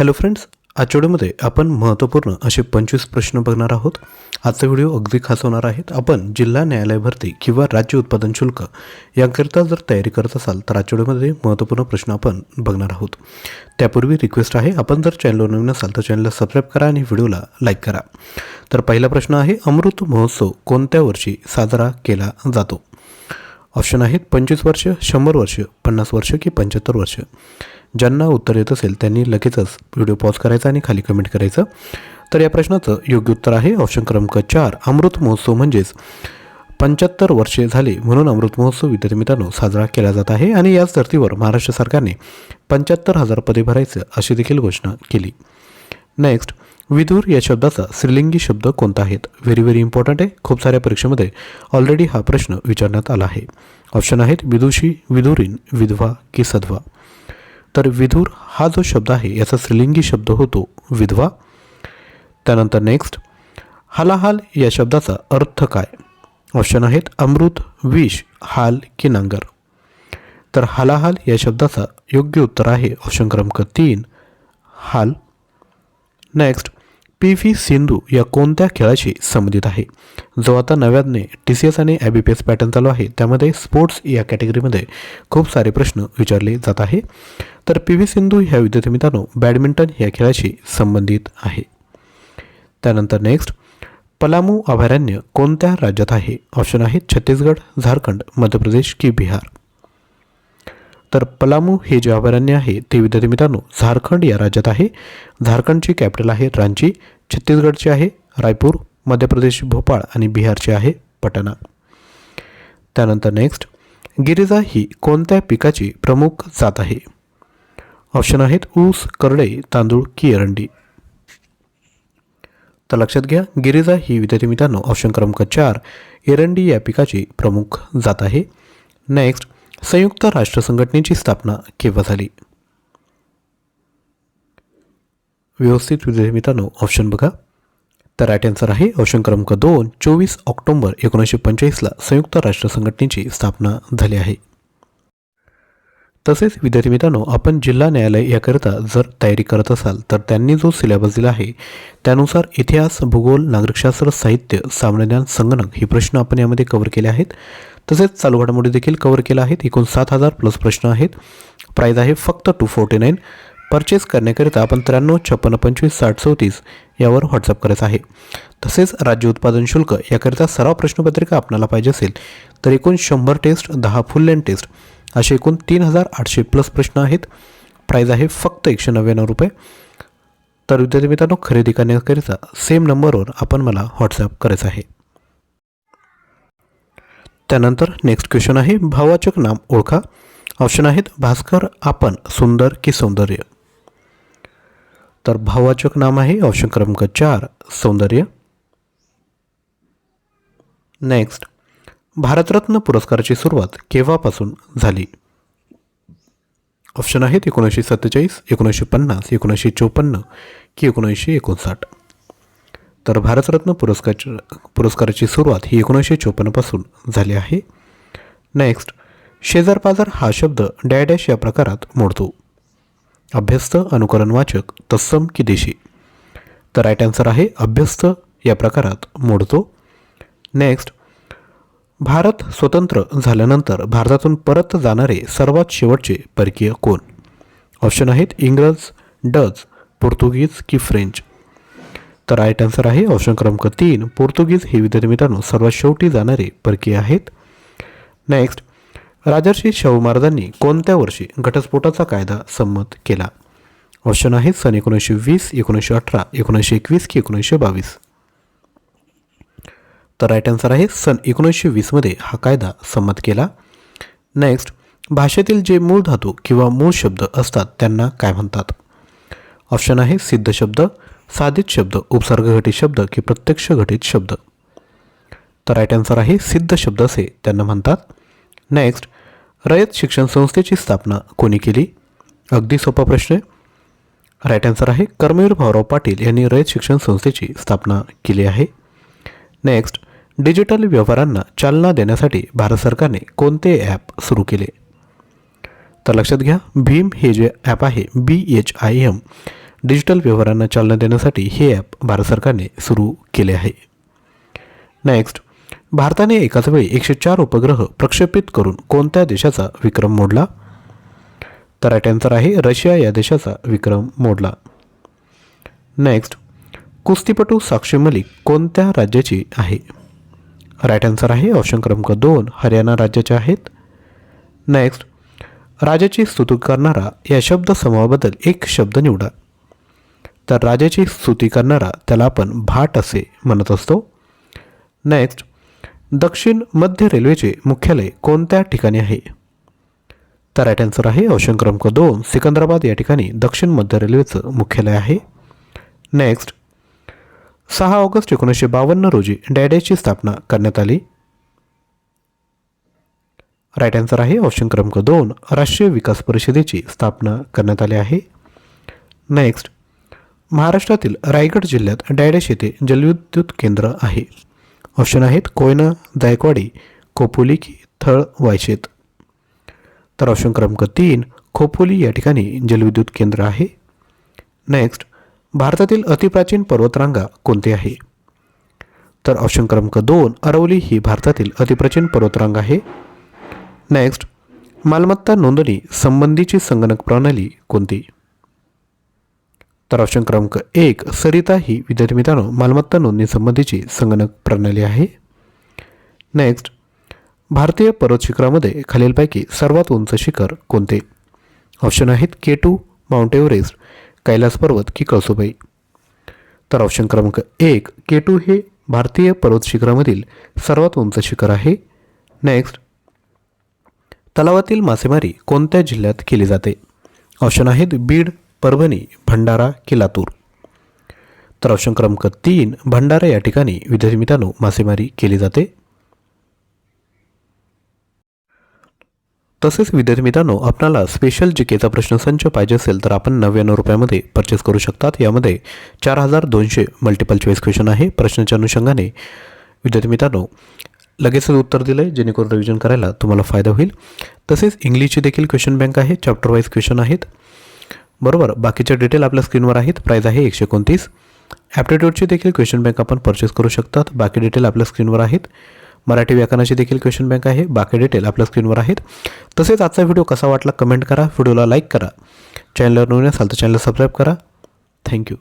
Hello friends आजच्या व्हिडिओमध्ये आपण महत्त्वपूर्ण असे पंचवीस प्रश्न बघणार आहोत. आजचा व्हिडिओ अगदी खास होणार आहेत. आपण जिल्हा न्यायालय भरती किंवा राज्य उत्पादन शुल्क याकरिता जर तयारी करत असाल तर आजच्या व्हिडिओमध्ये महत्त्वपूर्ण प्रश्न आपण बघणार आहोत. त्यापूर्वी रिक्वेस्ट आहे आपण जर चॅनलवर नवीन असाल तर चॅनलला सबस्क्राईब करा आणि व्हिडिओला लाईक करा. तर पहिला प्रश्न आहे अमृत महोत्सव कोणत्या वर्षी साजरा केला जातो? ऑप्शन आहेत पंचवीस वर्ष शंभर वर्ष पन्नास वर्ष की पंच्याहत्तर वर्ष. ज्यांना उत्तर येत असेल त्यांनी लगेचच व्हिडिओ पॉज करायचा आणि खाली कमेंट करायचं. तर या प्रश्नाचं योग्य उत्तर आहे ऑप्शन क्रमांक चार अमृत महोत्सव म्हणजेच पंच्याहत्तर वर्षे झाले म्हणून अमृत महोत्सव विद्यार्थी मित्रांनो साजरा केला जात आहे आणि याच धर्तीवर महाराष्ट्र सरकारने पंच्याहत्तर हजार पदे भरायचं अशी देखील घोषणा केली. नेक्स्ट विदूर या शब्दाचा स्त्रीलिंगी शब्द कोणता आहेत? व्हेरी व्हेरी इम्पॉर्टंट आहे. खूप साऱ्या परीक्षेमध्ये ऑलरेडी हा प्रश्न विचारण्यात आला आहे. ऑप्शन आहेत विदुषी विदुरीन विधवा की सधवा तर विधूर हा जो शब्द आहे याचा स्त्रीलिंगी शब्द होतो विधवा. त्यानंतर नेक्स्ट हालाहाल या शब्दाचा अर्थ काय? ऑप्शन आहेत अमृत विष हाल की नांगर. तर हालाहाल या शब्दाचा योग्य उत्तर आहे ऑप्शन क्रमांक तीन हाल. नेक्स्ट पी व्ही सिंधू या कोणत्या खेळाशी संबंधित आहे? जो आता नव्याने टी सी एस आणि I B P S pattern चालू आहे त्यामध्ये स्पोर्ट्स या कॅटेगरीमध्ये खूप सारे प्रश्न विचारले जात आहे. तर पी व्ही सिंधू ह्या विद्यार्थी मित्रांनो बॅडमिंटन या खेळाशी संबंधित आहे. त्यानंतर नेक्स्ट पलामू अभयारण्य कोणत्या राज्यात आहे? ऑप्शन आहेत छत्तीसगड झारखंड मध्य प्रदेश की बिहार? तर पलामू हे जे अभयारण्य आहे ते विद्यार्थी मित्रांनो झारखंड या राज्यात आहे. झारखंडची कॅपिटल आहे रांची छत्तीसगडची आहे रायपूर मध्य प्रदेश भोपाळ आणि बिहारची आहे पटना. त्यानंतर नेक्स्ट गिरिजा ही कोणत्या पिकाची प्रमुख जात आहे? ऑप्शन आहेत ऊस करडे तांदूळ की एरंडी तर लक्षात घ्या गिरिजा ही विद्यार्थी मित्रांनो ऑप्शन क्रमांक चार एरंडी या पिकाची प्रमुख जात आहे. नेक्स्ट संयुक्त राष्ट्र संघटनेची स्थापना केव्हा झाली? व्यवस्थित विद्यार्थी मित्रांनो ऑप्शन बघा. तर राईट आन्सर आहे ऑप्शन क्रमांक दोन चोवीस ऑक्टोंबर एकोणीसशे पंचेचाळीसला संयुक्त राष्ट्र संघटनेची स्थापना झाली आहे. तसेच विद्यार्थी मित्रांनो आपण जिल्हा न्यायालय याकरिता जर तयारी करत असाल तर त्यांनी जो सिलेबस दिला आहे त्यानुसार इतिहास भूगोल नागरिकशास्त्र साहित्य सामान्यज्ञान संगणक हे प्रश्न आपण यामध्ये कव्हर केले आहेत. तसेच चालू घडामोडी देखील कव्हर केल्या आहेत. एकूण सात हजार प्लस प्रश्न आहेत. प्राईज आहे फक्त टू फोर्टी नाईन परचेस करण्याकरिता आपण त्र्याण्णव छप्पन्न पंचवीस साठ चौतीस यावर व्हॉट्सअप करायचं आहे. तसेच राज्य उत्पादन शुल्क याकरिता सराव प्रश्नपत्रिका आपल्याला पाहिजे असेल तर एकूण शंभर टेस्ट दहा फुल लेन टेस्ट असे एकूण तीन हजार आठशे प्लस प्रश्न आहेत. प्राईज आहे फक्त एकशे नव्याण्णव रुपये. तर विद्यार्थी मित्रांनो खरेदी करण्याकरिता सेम नंबरवर आपण मला व्हॉट्सअप करायचं आहे. त्यानंतर नेक्स्ट क्वेश्चन आहे भावाचक नाम ओळखा. ऑप्शन आहेत भास्कर आपण सुंदर की सौंदर्य. तर भावाचक नाम आहे ऑप्शन क्रमांक चार सौंदर्य. नेक्स्ट भारतरत्न पुरस्काराची सुरुवात केव्हापासून झाली? ऑप्शन आहेत एकोणीसशे सत्तेचाळीस एकोणीसशे पन्नास एकोणीसशे चोपन्न की एकोणीसशे एकोणसाठ. तर भारतरत्न पुरस्कार पुरस्काराची सुरुवात ही एकोणीसशे चोपन्नपासून झाली आहे. नेक्स्ट शेजारपाजार हा शब्द डॅडॅश या प्रकारात मोडतो. अभ्यस्त अनुकरणवाचक तत्सम की देशी. तर राईट आन्सर आहे अभ्यस्त या प्रकारात मोडतो. नेक्स्ट भारत स्वतंत्र झाल्यानंतर भारतातून परत जाणारे सर्वात शेवटचे परकीय कोण? ऑप्शन आहेत इंग्रज डच पोर्तुगीज की फ्रेंच. तर राईट आन्सर आहे ऑप्शन क्रमांक तीन. पोर्तुगीज हे विद्यार्थी मित्रांनो सर्वात शेवटी जाणारे परकीय आहेत. नेक्स्ट राजर्षी शाहू महाराजांनी कोणत्या वर्षी घटस्फोटाचा कायदा संमत केला? ऑप्शन आहेत सन एकोणीसशे वीस एकोणीसशे अठरा एकोणीसशे एकवीस की एकोणीसशे बावीस. तर राईट आन्सर आहे सन एकोणीसशे वीसमध्ये हा कायदा संमत केला. नेक्स्ट भाषेतील जे मूळ धातू किंवा मूळ शब्द असतात त्यांना काय म्हणतात? ऑप्शन आहे सिद्ध शब्द साधित शब्द उपसर्ग घटित शब्द की प्रत्यक्ष घटित शब्द. तर राईट आन्सर आहे सिद्ध शब्द असे त्यांना म्हणतात. नेक्स्ट रयत शिक्षण संस्थेची स्थापना कोणी केली? अगदी सोपा प्रश्न आहे. राईट आन्सर आहे कर्मवीर भाऊराव पाटील यांनी रयत शिक्षण संस्थेची स्थापना केली आहे. नेक्स्ट डिजिटल व्यवहारांना चालना देण्यासाठी भारत सरकारने कोणते ॲप सुरू केले? तर लक्षात घ्या भीम हे जे ॲप आहे B H I M digital व्यवहारांना चालना देण्यासाठी हे ॲप भारत सरकारने सुरू केले आहे. नेक्स्ट भारताने एकाच वेळी एकशे चार उपग्रह प्रक्षेपित करून कोणत्या देशाचा विक्रम मोडला? तर राईट आन्सर आहे रशिया या देशाचा विक्रम मोडला. नेक्स्ट कुस्तीपटू साक्षी मलिक कोणत्या राज्याची आहे? राईट आन्सर आहे ऑप्शन क्रमांक दोन हरियाणा राज्याचे आहेत. नेक्स्ट राजाची स्तुती करणारा या शब्द समूहाबद्दल एक शब्द निवडा. तर राजाची स्तुती करणारा त्याला आपण भाट असे म्हणत असतो. नेक्स्ट दक्षिण मध्य रेल्वेचे मुख्यालय कोणत्या ठिकाणी आहे? तर राईट आन्सर आहे ऑप्शन क्रमांक दोन सिकंदराबाद या ठिकाणी दक्षिण मध्य रेल्वेचं मुख्यालय आहे. नेक्स्ट सहा ऑगस्ट एकोणीसशे बावन्न रोजी डॅडेची स्थापना करण्यात आली. राईट आन्सर आहे ऑप्शन क्रमांक दोन राष्ट्रीय विकास परिषदेची स्थापना करण्यात आली आहे. नेक्स्ट महाराष्ट्रातील रायगड जिल्ह्यात डायडेश येथे जलविद्युत केंद्र आहे. ऑप्शन आहेत कोयना जायकवाडी खोपोली की थळ वायशेत. तर ऑप्शन क्रमांक तीन खोपोली या ठिकाणी जलविद्युत केंद्र आहे. नेक्स्ट भारतातील अतिप्राचीन पर्वतरांगा कोणती आहे? तर ऑप्शन क्रमांक दोन अरवली ही भारतातील अतिप्राचीन पर्वतरांग आहे. नेक्स्ट मालमत्ता नोंदणी संबंधीची संगणक प्रणाली कोणती? तर ऑप्शन क्रमांक एक सरिता ही विद्यार्थी मित्रांनो मालमत्ता नोंदणी संबंधीची संगणक प्रणाली आहे. नेक्स्ट भारतीय पर्वत शिखरामध्ये खालीलपैकी सर्वात उंच शिखर कोणते? ऑप्शन आहेत K two mount Everest Kailas पर्वत की कळसुबाई. तर ऑप्शन क्रमांक एक के टू हे भारतीय पर्वत शिखरामधील सर्वात उंच शिखर आहे. नेक्स्ट तलावातील मासेमारी कोणत्या जिल्ह्यात केली जाते? ऑप्शन आहेत बीड परभणी भंडारा की लातूर तर ऑप्शन क्रमांक तीन भंडारा या ठिकाणी विद्यार्थी मित्रांनो मासेमारी केली जाते. तसेच विद्यार्थी मित्रांनो आपल्याला स्पेशल जी केचा प्रश्नसंच पाहिजे असेल तर आपण नव्याण्णव रुपयामध्ये परचेस करू शकतात. यामध्ये चार हजार दोनशे मल्टिपल चॉईस क्वेश्चन आहे. प्रश्नाच्या अनुषंगाने विद्यार्थी मित्रांनो लगेचच उत्तर दिलं आहे जेणेकरून रिव्हिजन करायला तुम्हाला फायदा होईल. तसेच इंग्लिशची देखील क्वेश्चन बँक आहे. चॅप्टर वाईज क्वेश्चन आहेत. बरोबर. बाकीच्या डिटेल आपल्या स्क्रीनवर आहेत. प्राईज आहे एकशे एकोणतीस. ॲप्टिट्यूडची देखील क्वेश्चन बँक आपण परचेस करू शकतात. बाकी डिटेल आपल्या स्क्रीनवर आहेत. मराठी व्याकरणाची देखील क्वेश्चन बँक आहे. बाकी डिटेल आपल्या स्क्रीनवर आहेत. तसेच आजचा व्हिडिओ कसा वाटला कमेंट करा. व्हिडिओला लाईक करा. चॅनलवर नवीन असाल तर चॅनलला सबस्क्राईब करा. थँक्यू